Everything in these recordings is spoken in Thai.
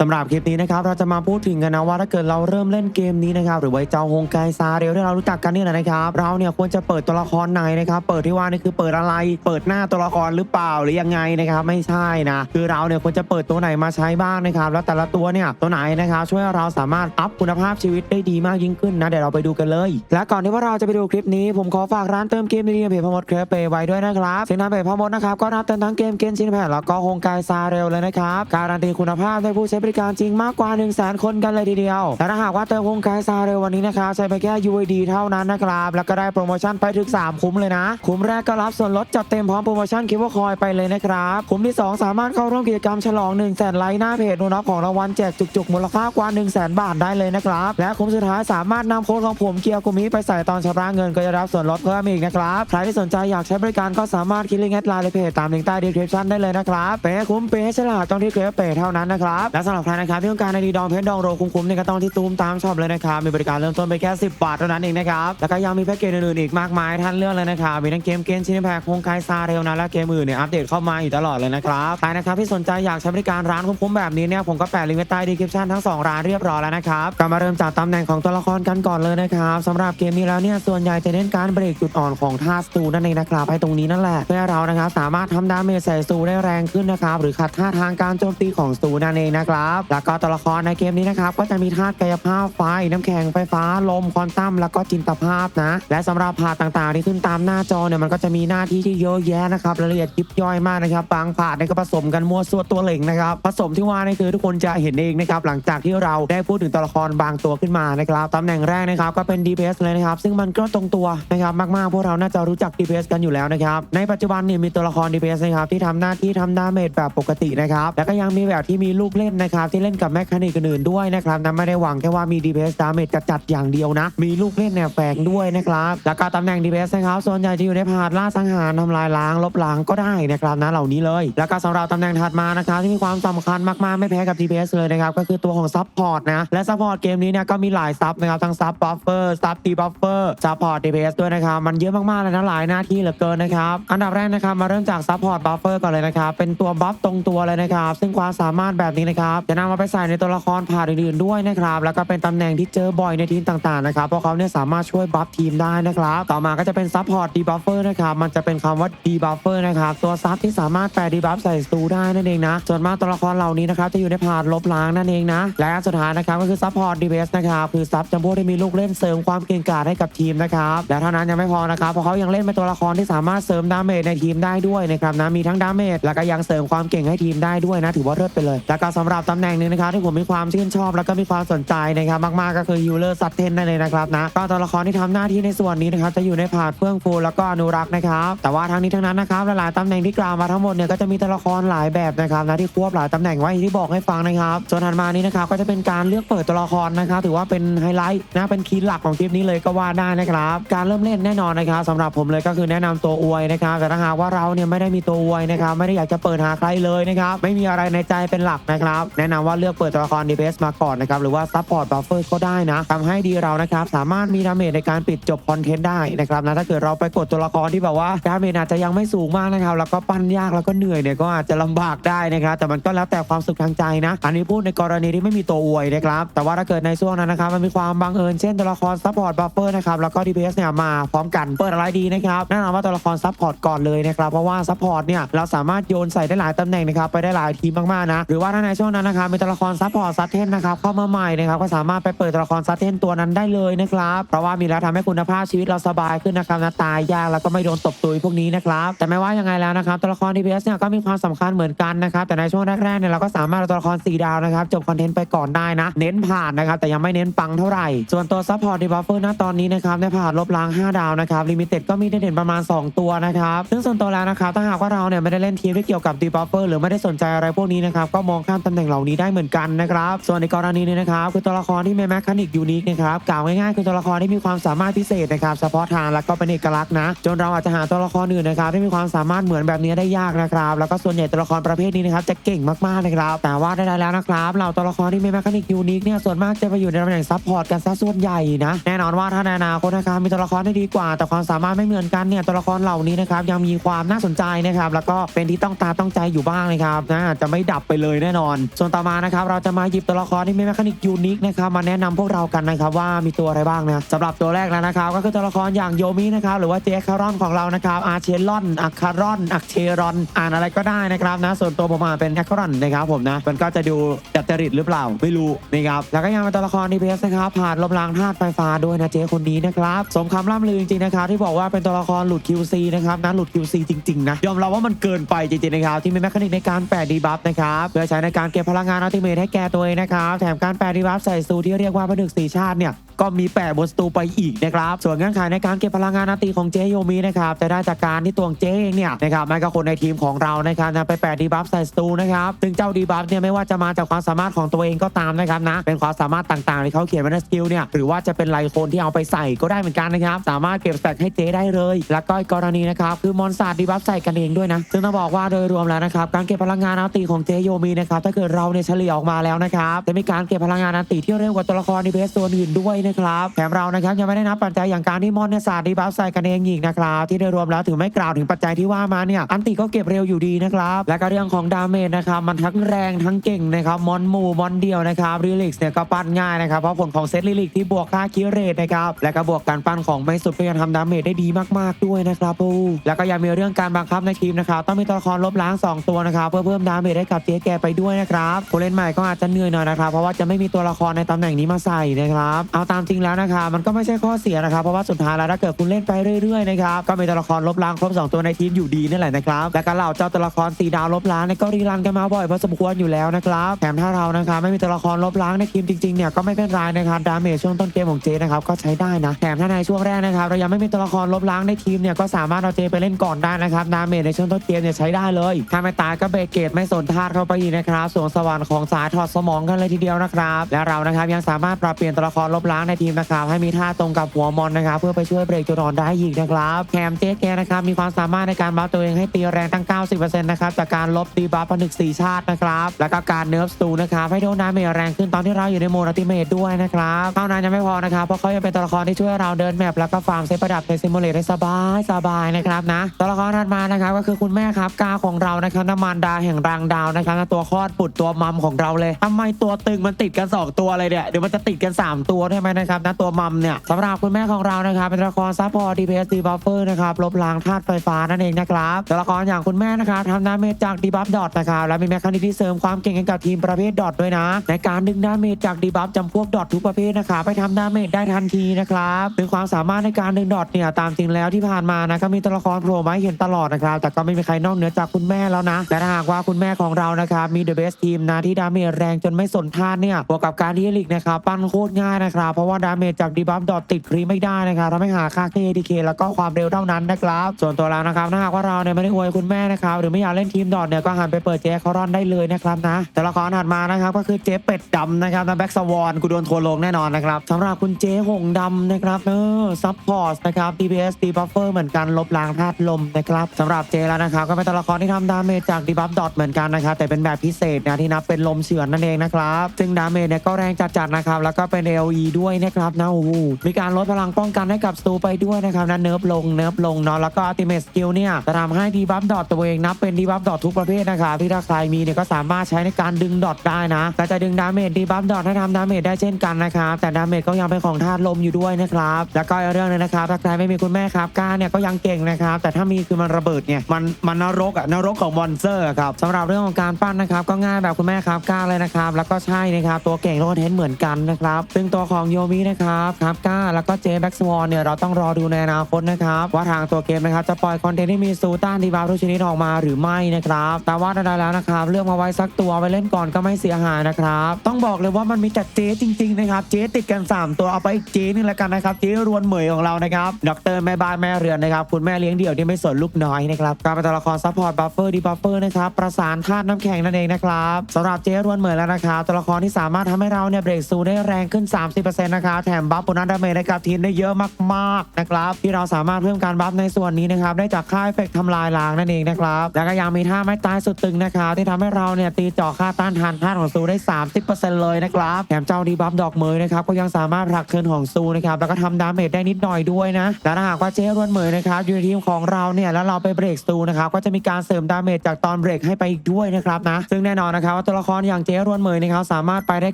สำหรับคลิปนี้นะครับเราจะมาพูดถึงกันนะว่าถ้าเกิดเราเริ่มเล่นเกมนี้นะครับหรือว่าไอ้เจ้าฮงไกซาเรียวที่เรารู้จักกันนี่แหละนะครับเราเนี่ยควรจะเปิดตัวละครไหนนะครับเปิดที่ว่านี่คือเปิดอะไร เปิดหน้าตัวละครหรือเปล่าหรือยังไงนะครับไม่ใช่นะคือเราเนี่ยควรจะเปิดตัวไหนมาใช้บ้างนะครับแล้วแต่ละตัวเนี่ยตัวไหนนะครับช่วยเราสามารถอัพคุณภาพชีวิตได้ดีมากยิ่งขึ้นนะเดี๋ยวเราไปดูกันเลย และก่อนที่ว่าเราจะไปดูคลิปนี้ผมขอฝากร้านเติมเกมดีๆเพจพมดเครเปไว้ด้วยนะครับซึ่งทางเพจพมดนะครับก็รับเติมทั้งเกมเกนชินแพดแล้วก็ฮงไกซาเร็วเลยนะครับการันตีคุณภาพด้ผู้ใช้บริการจริงมากกว่า 1 0 0 0 0แสนคนกันเลยทีเดียวและถ้าหากว่าเติมฮงไกซาเร็ววันนี้นะครับใช้ไปแค่ UID เท่านั้นนะครับ แล้วก็ได้โปรโมชั่นไปถึง 3 คุ้มเลยนะ คุ้มแรกก็รับส่วนลดจัดเต็มพร้อมโปรโมชั่นคิวคอยไปเลยนะครับ คุ้มที่ 2 สามารถเข้าร่วมกิจกรรมฉลอง1 0 0 0 0แสนไลค์หน้าเพจนูนับของรางวัลแจกจุกๆมูลค่ากว่า1 0 0 0 0แสนบาทได้เลยนะครับ และคุ้มสุดท้ายสามารถนำโค้ดของผมเกียร์กุมิไปใส่ตอนชำระเงินก็จะรับส่วนลดเพิ่มอีกนะครับใครที่สนใจอยากใช้บริการก็สามารถคลิกลิงก์แอดไลน์ในเพจตามลิงก์ใต้ดีคริปชั่นได้เลยนะครับเป๊ะคุ้มเป๊ะฉลาดต้องที่เครเป๊ะเท่านั้นนะครับและสำหรับใครนะครับที่ต้องการไอดีดองเพชรดองโรคุ้มๆเนี่ยก็ต้องที่ตูมตามชอบเลยนะครับมีบริการเริ่มต้นไปแค่ 10 บาทเท่านั้นเองนะครับแล้วก็ยังมีแพ็กเกจอื่นๆอีกมากมายท่านเลือกเลยนะครับมีทั้งเกมเกมชินแพคโคงไคซาเร็วนะและเกมอื่นเนี่ยอัปเดตเข้ามาอยู่ตลอดเลยนะครับใครนะครับที่สนใจอยากใช้บริการร้านคุ้มๆแบบนี้เนี่ยผมก็แปะลิงก์ไว้ใต้ดีคริปชั่นทั้งสองร้านเรียบร้อยแล้วนะครับก็มาเริ่มจากตำแหน่งของตัวละครกันก่อนเลยนะครับสำหรับเกมนี้แล้วเนี่ยส่วนใหญ่จะเน้นการเบรกจุดอ่อนของท่าสตูนั่นเองนะครับให้ตรงนี้นั่นแหละเพื่อเรานะครับสามารถทำดาเมจใส่สตูได้แรงขึ้นนะครับหรือขัดท่าทางการโจมตีของสตูนั่นเองนะครับแล้วก็ตัวละครในเกมนี้นะครับก็จะมีธาตุกายภาพไฟน้ำแข็งไฟฟ้าลมควอนตัมแล้วก็จินตภาพนะ และสำหรับผาดต่างๆที่ขึ้นตามหน้าจอเนี่ยมันก็จะมีหน้าที่ที่เยอะแยะนะครับรายละเอียดยิบย่อยมากนะครับบางผาดเนี่ยก็ผสมกันมั่วซั่วตัวเหล่งนะครับผสมที่ว่านี่คือทุกคนจะเห็นเองนะครับหลังจากที่เราได้พูดถึงตัวละครบางตัวขึ้นมานะครับตำแหน่งแรกนะครับก็เป็น DPS เลยนะครับซึ่งมันก็ตรงตัวนะครับมากๆพวกเราน่าจะรู้จัก DPS กันอยู่แล้วนะครับในปัจจุบันเนี่ยมีตัวละคร DPS นะครับที่ทำหน้าที่ทำดาเมจแบบปกตินะครับแล้วก็ยังมีแบบที่มีลูกเล่นนะครับที่เล่นกับแมคคานิกอื่นด้วยนะครับนั้นไม่ได้หวังแค่ว่ามี DPS ดาเมจจัดๆอย่างเดียวนะ มีลูกเล่นแนวแฝงด้วยนะครับแล้วก็ตำแหน่ง DPS นะครับส่วนใหญ่จะอยู่ในผาดล่าสังหารทำลายล้างลบล้างก็ได้นะครับนะเหล่านี้เลย แล้วก็สำหรับตำแหน่งถัดมานะครับที่มีความสำคัญมากๆไม่แพ้กับ DPS เลยนะครับก็คือตัวของซับพอร์ตนะและซับพอร์ตเกมนี้เนี่ยก็มีหลายซับนะครับทั้งซับบัฟเฟอร์ซับตีบัฟเฟอร์ซับพอร์ต DPS ด้วยนะครับมันเยอะมากๆเลยนะหลายหน้าที่เหลือเกินนะครับอันดับแรกนะครับมาเริ่มจากซับพอร์ตบัฟเฟอร์ก่อนเลยนะครับเป็นตัวบัฟตรงตัวเลยนะครับซึ่งความสามารถแบบนี้นะครับจะนำมาไปใส่ในตัวละครผ่านอื่นๆด้วยนะครับแล้วก็เป็นตำแหน่งที่เจอบ่อยในทีมต่างๆนะครับเพราะเขาเนี่ยสามารถช่วยบัฟทีมได้นะครับต่อมาก็จะเป็นซับพอร์ตดีบัฟเฟอร์นะครับมันจะเป็นคำว่าดีบัฟเฟอร์นะครับตัวซับที่สามารถแปลดีบัฟใส่สตูได้นั่นเองนะส่วนมากตัวละครเหล่านี้นะครับจะอยู่ในผ่านลบล้างนั่นเองนะและอันสุดท้ายนะครับก็คือซับพอร์ตดีเบสนะครับคือซับจำพวกที่มีลูกเล่นเสริมความเก่งกาจให้กับทีมนะครับและเท่านั้นยังไม่พอนะครับเพราะเขายังเล่นเป็นตัวละครที่สามารถเสริมดาเมจในทีมได้ด้วยนะครับนะมีทั้งดาเมจแล้วก็ยังเสริมความเก่งให้ทีมได้ด้วยนะถือว่าเลิศไปเลย แล้วก็สำหรับตำแหน่งหนึ่งนะครับที่ผมมีความชื่นชอบแล้วก็มีความสนใจนะครับมากๆก็คือยูเลอร์ซัตเทนนั่นเองนะครับนะก็ตัวละครที่ทำหน้าที่ในส่วนนี้นะครับจะอยู่ในผาดเฟื่องฟูแล้วก็อนุรักษ์นะครับแต่ว่าทั้งนี้ทั้งนั้นนะครับหลายๆตำแหน่งที่กล่าวมาทั้งหมดเนี่ยก็จะมีตัวละครหลายแบบนะครับนะที่ควบหลายตำแหน่งไว้ที่บอกให้ฟังนะครับส่วนถัดมานี้นะครับก็จะเป็นการเลือกเปิดตัวละครนะครับถือว่าเป็นไฮไลท์นะเป็นคีย์หลักของคลิปนี้เลยก็ว่าได้นะครับการเริ่มเล่นแน่นอนนะครับสำหรับผมเลยก็คือแนะนำตัวอวยนะครับแต่ถ้าหากว่าเราเนี่ยไม่ได้มีตัวอวยนะครับไม่ได้อยากจะเปิดหาใครเลยนะครับไม่มีอะไรในใจเป็นหลักนะครับแนะนำว่าเลือกเปิดตัวละคร DPS มาก่อนนะครับหรือว่าซัพพอร์ตบัฟเฟอร์ก็ได้นะทำให้ดีเรานะครับสามารถมีดาเมจในการปิดจบคอนเทนต์ได้นะครับนะถ้าเกิดเราไปกดตัวละครที่แบบว่าดาเมจอาจจะยังไม่สูงมากนะครับแล้วก็ปั้นยากแล้วก็เหนื่อยเนี่ยก็อาจจะลำบากได้นะครับแต่มันก็แล้วแต่ความสุขทางใจนะ อันนี้พูดในกรณีที่ไม่มีตัวอวยนะครับแต่ว่าถ้าเกิดในช่วงนั้นนะครับมันมีความบังเอิญเช่นตัวละครซัพพอร์ตบัฟเฟอร์นะครับแล้วก็ DPS เนี่ยมาพร้อมกันเปิดอะไรดีนะครับแนะนำว่าตัวละครซัพพอร์ตก่อนเลยนะครับเพราะว่าซัพพอร์ตเนี่ยเราสามารถโยนใส่ได้หลายตำแหน่งนะครับไปได้หลายทีมมากๆนะหรือว่าถ้าในช่วงนั้นนะครับมีตัวละครซัพพอร์ตซัตเทนนะครับเข้ามาใหม่นะครับก็สามารถไปเปิดตัวละครซัตเทนตัวนั้นได้เลยนะครับเพราะว่ามีแล้วทำให้คุณภาพชีวิตเราสบายขึ้นนะครับนะตายยากแล้วก็ไม่โดนตบตุยพวกนี้นะครับแต่ไม่ว่ายังไงแล้วนะครับตัวละคร DPS เนี่ยก็มีความสำคัญเหมือนกันนะครับแต่ในช่วงแรกๆเนี่ยเราก็สามารถเอาตัวละคร4ดาวนะครับจบคอนเทนต์ไปก่อนได้นะ เน้นผ่านนะครับแต่ยังไม่เน้นปังเท่าไหร่ส่วนตัวซัพพอร์ตดีบัฟเฟอร์นะตอนนี้นะครับได้ผ่านลบล้าง 5 ดาวนะครับลิมิเต็ดก็มีเด่นประมาณ 2 ตัวนะครับซึ่งส่วนตัวแล้วนะครับถ้าหากว่าเราเนี่ยไม่ได้เล่นทีมที่เกี่ยวกับดีบัฟเฟอร์หรือไม่ได้สนใจอะไรพวกนี้นะครับก็มองข้ามตำแหน่งเล่านี้ได้เหมือนกันนะครับ ส่วนในกรณีนี้นะครับคือตัวละครที่มีแมคคานิกยูนิคนะครับกล่าวง่ายๆคือตัวละครที่มีความสามารถพิเศษนะครับเฉพาะทางแล้วก็เป็นเอกลักษณ์นะ จนเราอาจจะหาตัวละครอื่นนะครับที่มีความสามารถเหมือนแบบนี้ได้ยากนะครับ แล้วก็ส่วนใหญ่ตัวละครประเภทนี้นะครับจะเก่งมากๆนะครับแต่ว่าได้แล้วนะครับเราตัวละครที่มีแมคคานิกยูนิคเนี่ยส่วนมากจะไปอยู่ในตำแหน่งซัพพอร์ตกันซะส่วนใหญ่นะแน่นอนว่าถ้าในอนาคตนะครับมีตัวละครที่ดีกว่า แต่ความสามารถไม่เหมือนกันเนี่ยตัวละครเหล่านี้นะครับยังมีความน่าสนใจนะครับแล้วก็เป็นที่ต้องตาต้องใจอยู่บ้างนะครับนะจจะไม่ดับไปเลยแน่นอนส่วนวนต่อมานะครับเราจะมาหยิบตัวละครที่มีแมคานิกยูนิคนะครับมาแนะนำพวกเรากันนะครับว่ามีตัวอะไรบ้างนะสำหรับตัวแรกแล้วนะครับก็คือตัวละครอย่างโยมินะครับหรือว่าเจคารอนของเรานะครับอาเชลอนอัคคารอนอักเชรอนอ่านอะไรก็ได้นะครับนะส่วนตัวผมอ่านเป็นแคคารอนนะครับผมนะมันก็จะดูจัดจริตหรือเปล่าไม่รู้นะครับแล้วก็ยังเป็นตัวละครดีเพสนะครับผ่านลมล้างธาตุไฟฟ้าด้วยนะเจคนนี้นะครับสมคำล่ำลือจริงๆนะครับที่บอกว่าเป็นตัวละครหลุด QC นะครับนะหลุด QC จริงๆนะยอมรับว่ามันเกินไปจริงๆนะครับที่มีแมคานิกในการแปะดีบัฟนะครับเพื่อใช้ในการเก็บพลังงานอัลติเมทให้แกตัวเองนะครับ แถมการแปลรีวัฟใส่ซูที่เรียกว่าผนึกสีชาติเนี่ย ก็มีแปะบนสตูไปอีกนะครับ ส่วนเงื่อนไขในการเก็บพลังงานนาตีของเจโยมีนะครับจะได้จากการที่ตัวเจเองเนี่ยนะครับแม้กับคนในทีมของเรานะครับนำไปแปะดีบัฟใส่สตูนะครับซึ่งเจ้าดีบัฟเนี่ยไม่ว่าจะมาจากความสามารถของตัวเองก็ตามนะครับนะเป็นความสามารถต่างๆที่เขาเขียนไว้ในสกิลเนี่ยหรือว่าจะเป็นไลโคนที่เอาไปใส่ก็ได้เหมือนกันนะครับสามารถเก็บแต็กให้เจได้เลย แล้วก็อีกกรณีนะครับคือมอนสตาร์ดีบัฟใส่กันเองด้วยนะซึ่งต้องบอกว่าโดยรวมแล้วนะครับการเก็บพลังงานนาตีของเจโยมีนะครับถ้าเกิดเราเนี่ยเฉลี่ยออกมาแล้วนะครับจะมีการเก็บพลังงานนาตีที่เร็วกว่าตัวละครในเบสตัวอื่นด้วยนะครับแถมเรานะครับยังไม่ได้นับปัจจัยอย่างการที่มอนเนี่ยสาดดีบัฟใส่กันเองอีกนะครับที่โดยรวมแล้วถือไม่กล่าวถึงปัจจัยที่ว่ามาเนี่ยอันติก็เก็บเร็วอยู่ดีนะครับและก็เรื่องของดาเมจนะครับมันทั้งแรงทั้งเก่งนะครับมอนหมู่มอนเดียวนะครับรีลิกเนี่ยก็ปั้นง่ายนะครับเพราะผลของเซตลิลิกที่บวกค่าคิเรตนะครับและก็บวกการปั้นของไม่สุดก็ยังทำดาเมจได้ดีมาก ๆ ด้วยนะครับปูแล้วก็ยังมีเรื่องการบังคับในทีมนะครับต้องมีตัวละครลบล้าง 2 ตัวนะครับเพื่อเพิ่มดาเมจให้กับเจ๊แกไปด้วยนะครับผู้เล่นใหม่ก็อาจจะเหนื่อยหน่อยนะครับเพราะว่าจะไม่มีตัวละครในตำแหน่งนี้มาใส่นะครับเอาตามามจริงแล้วนะครับมันก็ไม่ใช่ข้อเสียนะครับเพราะว่าสุดท้ายแล้วถ้าเกิดคุณเล่นไปเรื่อยๆนะครับก็มีตัวละครลบล้างครบ 2 ตัวในทีมอยู่ดีนี่แหละนะครับและก็เหล่าเจ้าตัวละครสีดาวลบล้างเนี่ยก็รีรันกันมาบ่อยพอสมควรอยู่แล้วนะครับแถมถ้าเรานะครับไม่มีตัวละครลบล้างในทีมจริงๆเนี่ยก็ไม่เป็นไรนะครับดาเมจช่วงต้นเกมของเจนะครับก็ใช้ได้นะแถมถ้าในช่วงแรกนะครับเรายังไม่มีตัวละครลบล้างในทีมเนี่ยก็สามารถเอาเจไปเล่นก่อนได้นะครับดาเมจในช่วงต้นเกมเนี่ยใช้ได้เลยถ้าไม่ตายก็เบรกเกตไม่สนธาตุเข้าไปอีกนะครับสวงสวรรค์ของสายถอดสมองกันเลยทีเดียวนะครับและเรานะครับยังสามารถปรับเปลี่ยนตัวละครลบล้างในทีมนะครับให้มีท่าตรงกับหัวมอนนะครับเพื่อไปช่วยเบรกจุดอ่อนได้อีกนะครับแถมเจ๊แกนะครับมีความสามารถในการบัฟตัวเองให้ตีแรงตั้ง 90%นะครับจากการลบดีบัฟผนึกสี่ชาตินะครับแล้วก็การเนิร์ฟสตูนะครับให้โดนดาเมจแรงขึ้นตอนที่เราอยู่ในโหมดอัติเมทด้วยนะครับเท่านั้นยังไม่พอนะครับเพราะเขายังเป็นตัวละครที่ช่วยเราเดินแมปแล้วก็ฟาร์มเซตประดับในซิมูเลตได้สบายสบายนะครับนะตัวละครถัดมานะครับก็คือคุณแม่ครับกาของเรานะครับน้ำมันดาแห่งรางดาวนะครับตัวคลอดปุดตัวมัมของเราเลยทำไมตัวตึงมันติดกันสองตัวเลยเนี่ยเดี๋ยวมันจะติดกันสามตัวได้ไหมนะครับนะตัวมัมเนี่ยสำหรับคุณแม่ของเรานะครับเป็นตัวละครซัพพอร์ตดีเพสดีบัฟเฟอร์นะครับลบล้างธาตุไฟฟ้านั่นเองนะครับตัวละครอย่างคุณแม่นะครับทำดาเมจจากดีบัฟดอทนะครับและมีแมคานิกที่เสริมความเก่งให้กับทีมประเภทดอทด้วยนะ ในการดึงดาเมจจากดีบัฟจำพวกดอททุกประเภทนะครับไปทำดาเมจได้ทันทีนะครับเป็นความสามารถในการดึงดอทเนี่ยตามจริงแล้วที่ผ่านมานะก็มีตัวละครโผล่มาให้เห็นตลอดนะครับแต่ก็ไม่มีใครนอกเหนือจากคุณแม่แล้วนะและถ้าหากว่าคุณแม่ของเรานะครับมีเดอะเบสทีมนะที่ดาเมจแรงจนไม่สนท่าเนี่ยบวกกับการที่ลิกนะครับปั้นโคตรง่ายนะครับเพราะว่าดาเมจจากดีบัฟดอทติดครีไม่ได้นะครับทำให้หาค่า KDK แล้วก็ความเร็วเท่านั้นนะครับ ส่วนตัวเรานะครับถ้าหากว่าเราเนี่ยไม่ได้อวยคุณแม่นะครับหรือไม่อยากเล่นทีมดอทเนี่ยก็หันไปเปิดเจ๊คารอนได้เลยนะครับนะแต่ละครถัดมานะครับก็คือเจ๊เป็ดดำนะครับนะแบ็กสวอนกูโดนทัวร์ลงแน่นอนนะครับสำหรับคุณเจ๊หงดำนะครับเออซัพพอร์ตนะครับ DPS ดีบัฟเฟอร์เหมือนกันลบล้างธาตุลมนะครับสำหรับเจแล้วนะครับก็เป็นตัวละครที่ทำดาเมจจากดีบัฟดอทเหมือนกันนะครับแต่เป็นแบบพิเศษนะที่นับเป็นลมเฉือนนั่นเองนะครับซึ่งดาเมจเนี่ยก็แรงจัดๆนะครับแล้วก็เป็น LE ด้วยนะครับนะโอ้โหมีการลดพลังป้องกันให้กับสตูไปด้วยนะครับนะเนิร์ฟลงเนิร์ฟลงเนาะแล้วก็อัติเมทสกิลเนี่ยจะทำให้ดีบัฟดอทตัวเองนับเป็นดีบัฟดอททุกประเภทนะครับที่ถ้าใครมีเนี่ยก็สามารถใช้ในการดึงดอทได้นะแต่จะดึงดาเมจดีบัฟดอทให้ทำดาเมจได้เช่นกันนะครับแต่ดาเมจก็ยังเป็นของธาตุลมอยู่ด้วยนะครับแล้วก็อีกเรื่องนึงนะครับถ้าใครไม่มีคุณแม่ครับก้าเนี่ยก็ยังเก่งนะครับแต่ถ้ามีคือมันระเบิดเนี่ยมันมันนรกอะนรกของมอนสเตอร์ครับสำหรับเรื่องของการปั้นนะครับก็ง่ายแบบคุณแม่ครับก้าเลยนะครับแล้วก็ใช่นะครับตัวเก่งโลเทนเหมือนกันนะครับซึ่งตัวของโยมินะครับครับก้าแล้วก็เจแบ็กสวอนเนี่ยเราต้องรอดูในอนาคตนะครับว่าทางตัวเกมนะครับจะปล่อยคอนเทนต์ที่มีซูต้านดีบัฟทุกชนิดออกมาหรือไม่นะครับ แต่ว่าใดๆแล้วนะครับเลือกมาไว้สักตัวไว้เล่นก่อนก็ไม่เสียหายนะครับต้องบอกเลยว่ามันมีแต่เจ๊จริงๆนะครับเจ๊ติดกัน 3 ตัวเอาไปอีกเจ๊นึงแล้วกันนะครับเจ๊รวนเหมยของเรานะครับดรแม่บ้านแม่เรือนนะครับคุณแม่เลี้ยงเดี่ยวที่ไม่สนลูกน้อยนะครับการเป็นตัวละครซัพพอร์ตบัฟเฟอร์ดีบัฟเฟอร์นะครับประสานธาตุน้ำแข็งนั่นเองนะครับสำหรับเจ๊รวนเหมยแล้วนะครับตัวละครที่สามารถทำให้เราเนี่ยเบรกซูได้แรงขึ้น 30%นะครับแถมบัฟโบนัสดาเมจให้กับทีมได้เยอะมากๆนะครับ ที่เราสามารถเพิ่มการบัฟในส่วนนี้นะครับได้จากค่าเอฟเฟกต์ทำลายล้างนั่นเองนะครับ แล้วก็ยังมีท่าไม้ตายสุดตึงนะครับที่ทำให้เราเนี่ยตีเจาะค่าต้านทานธาตุของซูได้ 30%เลยนะครับแถมเจ้าดีบัฟดอกเมยนะครับก็ยังสามารถผลักเทิร์นของซูนะครับแล้วก็ทำดาเมจได้นิดหน่อยด้วยนะและถ้าหากว่าเจ๊รวนเหมยนะครับอยู่ในทีมของเราเนี่ยแล้วเราไปเบรกซูนะครับก็จะมีการเสริมดาเมจจากตอนเบรกให้ไปอีกด้วยนะครับนะซึ่งแน่นอนนะครับว่าตัวละครอย่างเจ๊รวนเมยนะครับสามารถไปได้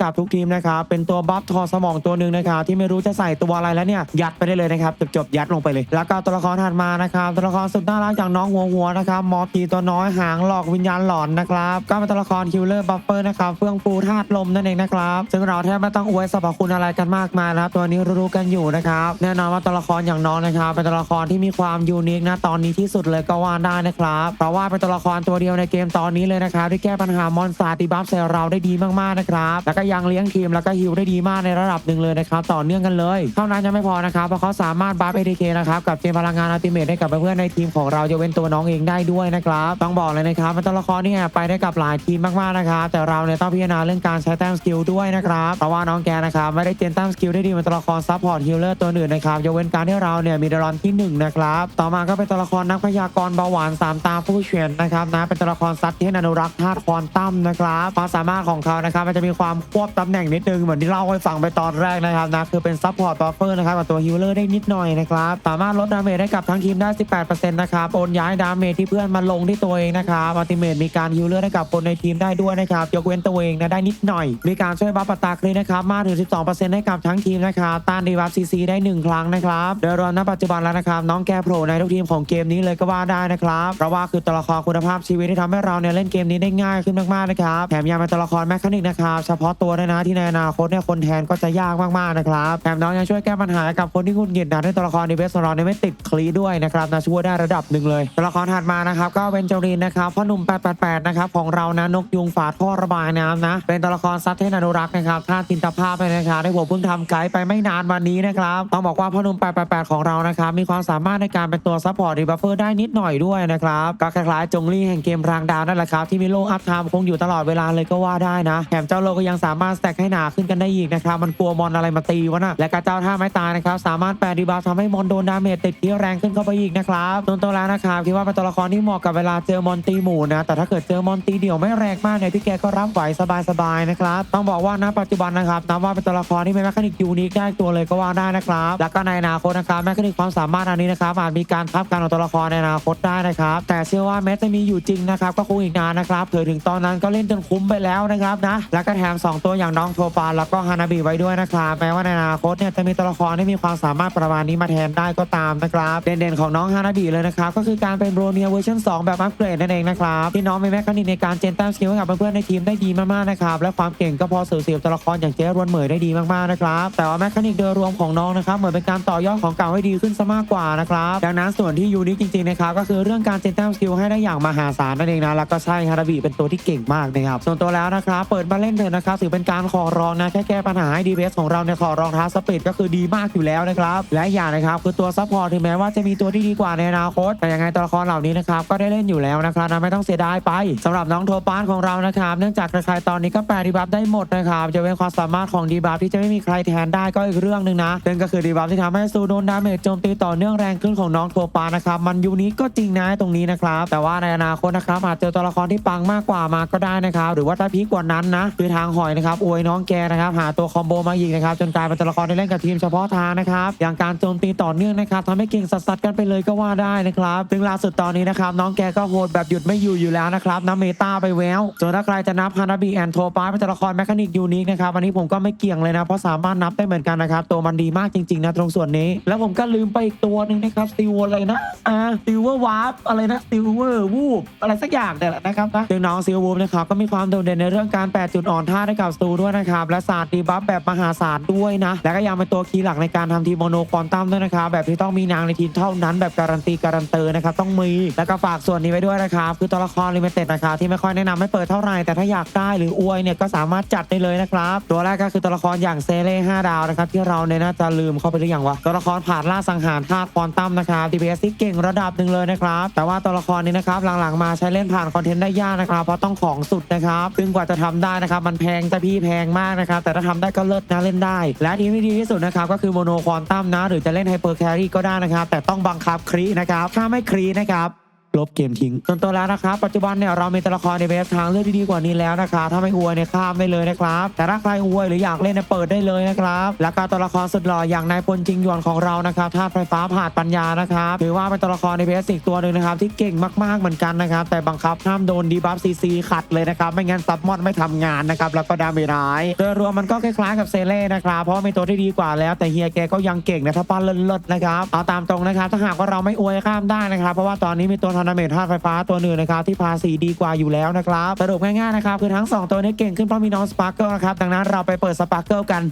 กับทุกทีมนะครับเป็นตัวบัฟทอสมองตัวหนึ่งนะครับที่ไม่รู้จะใส่ตัวอะไรแล้วเนี่ยยัดไปได้เลยนะครับจบๆยัดลงไปเลย แล้วก็ตัวละครถัดมานะครับตัวละครสุดน่ารักอย่างน้องหัวหัวนะครับมอปีตัวน้อยหางหลอกวิญญาณหลอนนะครับก็เป็นตัวละครคิลเลอร์บัฟเฟอร์นะครับเฟื่องฟูธาตุลมนั่นเองนะครับซึ่งเราแทบไม่ต้องอวยสรรพคุณอะไรกันมากมายนะครับตัวนี้รู้ๆกันอยู่นะครับแน่นอนว่าตัวละครอย่างน้องนะครับเป็นตัวละครที่มีความยูนิคนะตอนนี้ที่สุดเลยก็ว่าได้นะครับเพราะว่าเป็นตัวละครตัวเดียวในเกมตอนนี้เลยนะครับที่แก้ปัญหามอนสตาร์ตีบัฟใส่เราได้ดีมากๆนะครับแล้วก็ยังเลี้ยงทีมแล้วก็ฮิวได้ดีมากในระดับหนึ่งเลยนะครับต่อเนื่องกันเลย เท่านั้นยังไม่พอนะครับเพราะเขาสามารถบัฟเอทีเคนะครับกับเจมพลังงานอัลติเมทให้กับเพื่อนในทีมของเราจะเว้นตัวน้องเองได้ด้วยนะครับต้องบอกเลยนะครับเป็นตัวละครที่ไปได้กับหลายทีมมากๆนะครับแต่เราเนี่ยต้องพิจารณาเรื่องการใช้แต้มสกิลด้วยนะครับเพราะว่าน้องแกนะครับไม่ได้เจนแต้มสกิลได้ดีเหมือนตัวละครซัพพอร์ตฮิลเลอร์ตัวอื่นนะครับยกเว้นการที่เราเนี่ยมีดรอนที่หนึ่งนะครับต่อมาก็เป็นตัวละครนักพยากรณ์เบาหวานสามตาผู้เฉียนนะครับนะเป็นตัวละครซัดเทนอนุรักษ์ธาตุควอนตัมนะครับความสามารถของเขานะครับมันจะมีความควบตำแหน่งนิดนึงเหมือนที่เล่าให้ฟังไปตอนแรกนะครับนะคือเป็นซัพพอร์ตบัฟเฟอร์นะครับกับตัวฮิลเลอร์ได้นิดหน่อยนะครับสามารถลดดาเมจให้กับทั้งทีมได้ 18%นะครับโอนย้ายดาเมจที่เพื่อนมาลงที่ตัวเองนะครับอัลติเมทมีการฮิลเลอร์ให้กับคนในทีมได้ด้วยนะครับยกเว้นตัวเองนะได้นิดหน่อย มีการช่วยบัฟปตาคลีนะครับมากถึง 12%ให้กับทั้งทีมนะครับต้านดีบัฟซีซีได้ 1 ครั้งนะครับโดยรวมณปัจจุบันแล้วนะครับน้องแกโผล่ในทุกทีมของเกมนี้เลยก็ว่าได้นะครับเพราะว่าคือตัวละครคุณภาพชีวิตที่ทำให้เราเนี่ยเล่นเกมนี้ได้ง่ายขึ้นมากๆนะครับแถมยังเป็นตัวละครแมคคานิกนะครับเฉพาะตัวด้วยนะที่ในอนาคตเนี่ยคนแทนก็จะยากมากๆนะครับแถมน้องยังช่วยแก้ปัญหากับคนที่หงุดหงิดนะให้ตัวละครในเวสขอราเนี่ไม่ติดคลีด้วยนะครับนะช่วยได้ระดับหนึ่งเลยตัวละครถัดมานะครับก็เวนเจรีนนะครับพ่อหนุ่ม 888 นะครับของเรานะนกยุงฝาท่อระบายน้ำนะเป็นตัวละครซัดเทนอนุรักษ์นะครับท่าตินตภาพเลยนะครับที่ผมเพิ่งทำไกด์ไปไม่นานวันนี้นะครับต้องบอกว่าพ่อหนุ่ม 888 ของเรานะครับมีความสามารถในการเป็นตัวซัพพอร์ตรีบัฟเฟอร์ได้นิดหน่อยด้วยนะครับก็คล้ายๆจงลี่แห่งเกมรางดาวนั่นแหละครับที่มีโลอัพไทม์คงอยู่ตลอดเวลาเลยก็ว่าได้นะแถมเจ้าโลก็ยังสามารถสแต็กให้หนาขึ้นกันได้อีกนะครับมันกลัวมอนอะไรมาตีวะน่ะและกระเจ้าท่าไม้ตายนะครับสามารถแปลดีบัฟทำให้มอนโดนดาเมจติดที่แรงขึ้นเข้าไปอีกนะครับตรงตัวแล้วนะครับคิดว่าเป็นตัวละครที่เหมาะกับเวลาเจอมอนตีหมู่นะแต่ถ้าเกิดเจอมอนตีเดี่ยวไม่แรงมากเนี่ยพี่แกก็รับไหวสบายๆนะครับต้องบอกว่าณปัจจุบันนะครับนับว่าเป็นตัวละครที่เป็นแมคานิกยูนิคได้ตัวเลยก็ว่าได้นะครับแล้วก็ในอนาคตนะครับแมคานิกความสามารถอันนี้นะครับอาจมีการทับการของตัวละครในอนาคตได้นะครับแต่เชื่อว่าแม้จะมีอยู่จริงนะครับก็คงอีกนานนะครับเผื่อถึงตอนนั้นก็เล่นจนคุ้มไปแล้วนะครับนะแล้วก็แถมสองตัวอย่างน้องโทปาแล้วก็ฮานาบิไว้ด้วยนะครับแม้ว่าในอนาคตเนี่ยจะมีตัวละครที่มีความสามารถประมาณนี้มาแทนได้ก็ตามนะครับ เด่นๆของน้องฮานาบิเลยนะครับ ก็คือการเป็นโรเนียเวอร์ชัน2แบบอัปเกรดนั่นเองนะครับที่น้องมีแมคานิกในการเจนแต้มสกิลให้กับเพื่อนๆในทีมได้ดีมากๆนะครับและความเก่งก็พอสื่อเสียบตัวละครอย่างเจ๊รวนเหมยได้ดีมากๆนะครับแต่ว่าแมคานิกโดยรวมของน้องนะครับเหมือนเป็นการต่อยอดของเก่าให้ดีขึ้นซะมากกว่านะครับดังนั้นส่วนที่ยูนิคจริงๆนะครับก็คือเรื่องการเจนแต้มสกิลให้ได้อย่างมหาศาลนั่นเองนะแล้วก็ใช่ฮาราบิเป็นตัวที่เก่งมากนะครับส่วนตัวแล้วนะครับเปิดมาเล่นเถอะนะครับถือเป็นการขอร้องนะแค่แก้ปัญหาให้ดีเของเราในยขอรองท้าสปีดก็คือดีมากอยู่แล้วนะครับ และอย่างนะครับคือตัวซัพพอร์ตถึงแม้ว่าจะมีตัวที่ดีกว่าในอนาคต แต่ยังไงตัวละครเหล่านี้นะครับก็ได้เล่นอยู่แล้วนะครับนะไม่ต้องเสียดายไปสำหรับน้องโทปานของเรานะครับ เนื่องจากใครตอนนี้ก็แปลดีบัฟได้หมดนะครับจะเป็นความสามารถของดีบัฟที่จะไม่มีใครแทนได้ก็อีกเรื่องหนึ่งนะซึ่งก็คือดีบัฟที่ทำให้ซูโดนดาเมจโจมตีต่อเนื่องแรงขึ้นของน้องโทปานนะครับมันยูนิคก็จริงนะตรงนี้นะครับ แต่ว่าในอนาคตนะครับอาจเจอตัวละครที่ปังมากกว่ามาก็ได้นะครับหรือว่าถ้าพีกว่านั้นนะคือทางหอยนะครับอวยน้องแกนะครับหาตัวคอมโบมาอีกนะครับจนกลายเป็นตัวละครที่เล่นกับทีมเฉพาะทางนะครับอย่างการโจมตีต่อเนื่องนะครับทำให้เก่งสัสๆกันไปเลยก็ว่าได้นะครับซึ่งล่าสุดตอนนี้นะครับน้องแกก็โหดแบบหยุดไม่อยู่อยู่แล้วนะครับน้ำเมตาไปแววส่วนถ้าใครจะนับฮานาบิแอนโทปาเป็นตัวละครแมคานิกยูนิคนะครับอันนี้ผมก็ไม่เกี่ยงเลยนะเพราะสามารถนับได้เหมือนกันนะครับตัวมันดีมากจริงๆนะตรงส่วนนี้ แล้วผมก็ลืมไปอีกตัวหนึ่งนะครับซิลอะไรนะอ่าซิลเวอร์วาร์ปอะไรนะซิลเวอร์วูบอะไรสักอย่างเนี่ยแหละนะครับนะซึ่งน้องซิลวูบนะครับก็มีความโดดเด่นในเรื่องการแปดจุดอ่อนท่าให้กับสตูด้วยนะครับและศาสตร์ดีบัฟแบบมหาศาลด้วยนะ และก็ยังเป็นตัวคีย์หลักในการทำทีมโมโนควอนตัมด้วยนะครับแบบที่ต้องมีนางในทีมเท่านั้นแบบการันตีการันเตอร์นะครับต้องมีแล้วก็ฝากส่วนนี้ไว้ด้วยนะครับคือตัวละครลิมิเต็ดนะครับที่ไม่ค่อยแนะนำให้เปิดเท่าไหร่แต่ถ้าอยากได้หรืออวยเนี่ยก็สามารถจัดได้เลยนะครับตัวแรกก็คือตัวละครอย่างเซเล่5ดาวนะครับที่เราเนี่ยน่าจะลืมเข้าไปหรือยังวะตัวละครผ่านล่าสังหารธาตุควอนตัมนะครับ DPS ที่เก่งระดับหนึ่งเลยนะครับแต่ว่าตัวละครนี้นะครับหลังๆมาใช้เล่นผ่านคอนเทนต์ได้ยากนะครับเพราะต้องของสุดนะครับซึ่งกว่าจะทำได้นะครับมันแพงแต่พี่แพงมากนะครับแต่ถ้าทำได้ก็เลิศนะเล่นได้ และทีมที่ดีที่สุดนะครับก็คือโมโนควอนตัมนะ หรือจะเล่นไฮเปอร์แครี่ก็ได้นะครับ แต่ต้องบังคับครีนะครับ ถ้าไม่ครีนะครับ ลบเกมทิ้งส่วนตัวแล้วนะครับ ปัจจุบันเนี่ยเรามีตัวละครในเว็บทางเลือกที่ดีกว่านี้แล้วนะครับถ้าไม่อวยเนี่ยข้ามได้เลยนะครับ แต่ถ้าใครอวยหรืออยากเล่นเนี่ยเปิดได้เลยนะครับ แล้วก็ตัวละครสุดหล่ออย่างนายพลจริงยวนของเรานะครับธาตุไฟฟ้าผ่าดปัญญานะครับถือว่าเป็นตัวละครในเว็บอีกตัวหนึ่งนะครับที่เก่งมากๆเหมือนกันนะครับ แต่บังคับห้ามโดนดีบัฟซีซีขัดเลยนะครับไม่งั้นซับมอนไม่ทำงานนะครับแล้วก็ดาเมจร้ายโดยรวมมันก็คล้ายๆกับเซเล่นะครับเพราะมีตัวที่ดีกว่าแล้ว แต่เฮียแกก็ยังเก่งนะถ้าปั้นเลิศๆนะครับเอาตามตรงนะครับถ้าหากว่าเราไม่อวยข้ามได้นะครับ เพราะว่าตอนนี้มีตัวอนาเมทธาตุไฟฟ้าตัวหนึ่งนะครับที่ภาษีดีกว่าอยู่แล้วนะครับสรุปง่ายๆนะครับคือทั้งสองตัวนี้เก่งขึ้นเพราะมีน้องสปาร์เกิลนะครับดังนั้นเราไปเปิดสปาร์เกิลกัน